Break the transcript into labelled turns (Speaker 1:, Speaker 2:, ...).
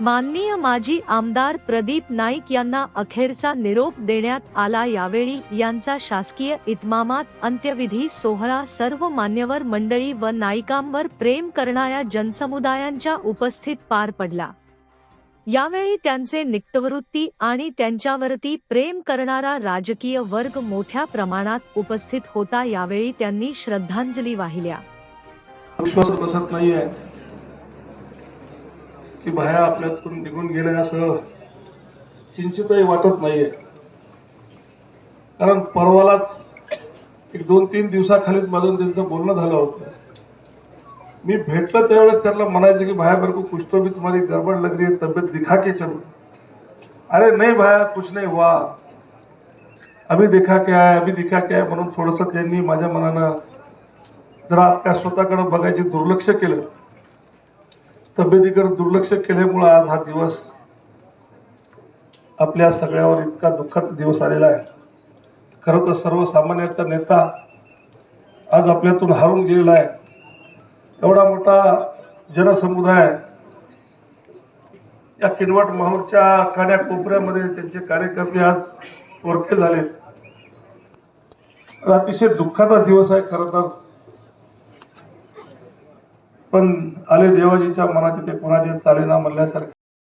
Speaker 1: माननीय माजी आमदार प्रदीप नाईक यांना अखेरचा निरोप देण्यात आला यावेळी यांचा शासकीय इतमामात अंत्यविधी सोहळा सर्व मान्यवर मंडळी व नायिकांवर प्रेम करणाऱ्या जनसमुदायांच्या उपस्थित पार पडला. यावेळी त्यांचे निकटवृत्ती आणि त्यांच्यावरती प्रेम करणारा राजकीय वर्ग मोठ्या प्रमाणात उपस्थित होता यावेळी त्यांनी श्रद्धांजली वाहिल्या.
Speaker 2: विश्वास बसत नाहीये. की बाया आपल्यातून निघून गेल्या असं किंचितही वाटत नाहीये. कारण परवालाच एक दोन तीन दिवसाखालीच माझं त्यांचं बोलणं झालं होतं. मी भेटलं त्यावेळेस त्यांना म्हणायचं की भाया मेरे को कुछ तो भी तुम्हारी गड़बड़ लग रही है तबीयत दिखा के चलो. अरे नाही भाया कुछ नाही हुआ. अभी दिखा क्या आहे अभी दिखा क्या आहे म्हणून थोडंसं त्यांनी माझ्या मनानं जरा आपल्या स्वतःकडे बघायचे दुर्लक्ष केलं. तब्येतीकडे दुर्लक्ष केल्यामुळं आज हा दिवस आपल्या सगळ्यावर इतका दुःखद दिवस आलेला आहे. खरं तर सर्वसामान्याचा नेता आज आपल्यातून हारून गेलेला आहे. एवढा मोठा जनसमुदाय या किनवट माहूरच्या काड्या कोपऱ्यामध्ये त्यांचे कार्यकर्ते आज वरके झाले अतिशय दुःखाचा दिवस आहे खरं तर. पण आले देवाजीच्या मनात ते कोणाचे चालेना म्हणल्यासारखे.